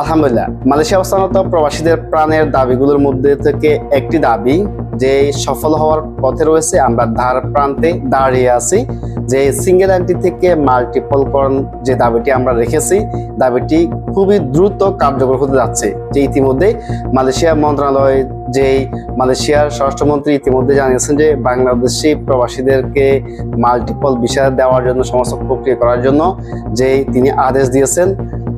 আলহামদুলিল্লাহ, মালয়েশিয়া অবস্থানত প্রবাসীদের প্রাণের দাবিগুলোর মধ্যে থেকে একটি দাবি যে সফল হওয়ার পথে রয়েছে, আমরা ধার প্রান্তে দাঁড়িয়ে আছি, যে সিঙ্গেল অ্যান্টি থেকে মাল্টিপলকরণ যে দাবিটি আমরা রেখেছি, দাবিটি খুবই দ্রুত কার্যকর হতে যাচ্ছে, যে ইতিমধ্যে মালয়েশিয়া মন্ত্রণালয় যেই মালয়েশিয়ার স্বরাষ্ট্রমন্ত্রী ইতিমধ্যে জানিয়েছেন যে বাংলাদেশি প্রবাসীদেরকে মাল্টিপল বিষয় দেওয়ার জন্য, সমস্ত প্রক্রিয়া করার জন্য যে তিনি আদেশ দিয়েছেন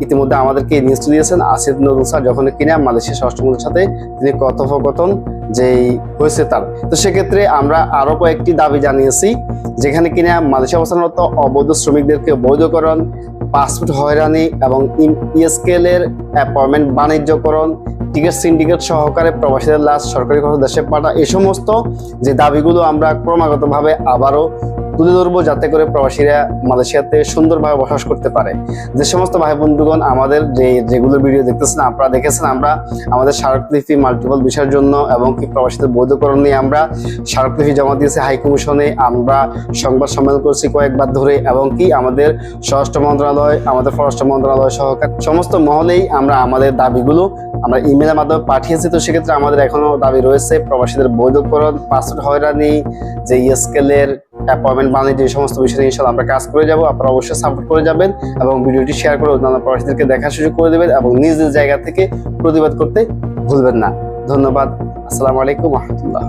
ইতিমধ্যে আমাদেরকে নিউজ দিয়েছেন আসিফ নজরুল স্যার, যখন কিনা মালয়েশিয়া স্বরাষ্ট্রমন্ত্রীর সাথে তিনি কথোপকথন যেই হয়েছে তার। তো সেক্ষেত্রে আমরা আরও কয়েকটি দাবি জানিয়েছি, যেখানে কিনা মালয়েশিয়া অবস্থানরত অবৈধ শ্রমিকদেরকে বৈধকরণ, পাসপোর্ট হয়রানি এবং ইএসকেল এর অ্যাপয়েন্টমেন্ট বাণিজ্যকরণ টিকিট সিন্ডিকেট সহকারে প্রবাসীদের লাশ সরকারি খরচ দেশে পাঠা এই সমস্ত যে দাবিগুলো আমরা ক্রমাগতভাবে আবারও তুলে ধরবো যাতে করে প্রবাসীরা মালয়েশিয়াতে সুন্দরভাবে বসবাস করতে পারে। যে সমস্ত ভাই বন্ধুগণ আমাদের যে, যেগুলো ভিডিও দেখতেছেন, আপনারা দেখেছেন, আমরা আমাদের স্মারকলিপি মাল্টিপল বিষয়ের জন্য এবং কি প্রবাসীদের বৈধকরণ নিয়ে আমরা স্মারকলিপি জমা দিয়েছি হাই কমিশনে, আমরা সংবাদ সম্মেলন করছি কয়েকবার ধরে এবং কি আমাদের স্বরাষ্ট্র মন্ত্রণালয়, আমাদের পররাষ্ট্র মন্ত্রণালয় সহকার সমস্ত মহলেই আমরা আমাদের দাবিগুলো আমরা ইমেলের মাধ্যমে পাঠিয়েছি, তো সেক্ষেত্রে আমাদের এখনও দাবি রয়েছে, প্রবাসীদের বৈধকরণ, পাসপোর্ট হয়রানি, যে ইএসকেলের অ্যাপয়েন্টমেন্ট বানিয়ে যে সমস্ত বিষয় নিয়ে ইনশাল্লাহ আমরা কাজ করে যাব। আপনারা অবশ্যই সাপোর্ট করে যাবেন এবং ভিডিওটি শেয়ার করে অন্যান্য প্রবাসীদেরকে দেখার সুযোগ করে দেবেন এবং নিজ নিজ জায়গা থেকে প্রতিবাদ করতে ভুলবেন না। ধন্যবাদ। আসসালামু আলাইকুম রহমতুল্লাহ।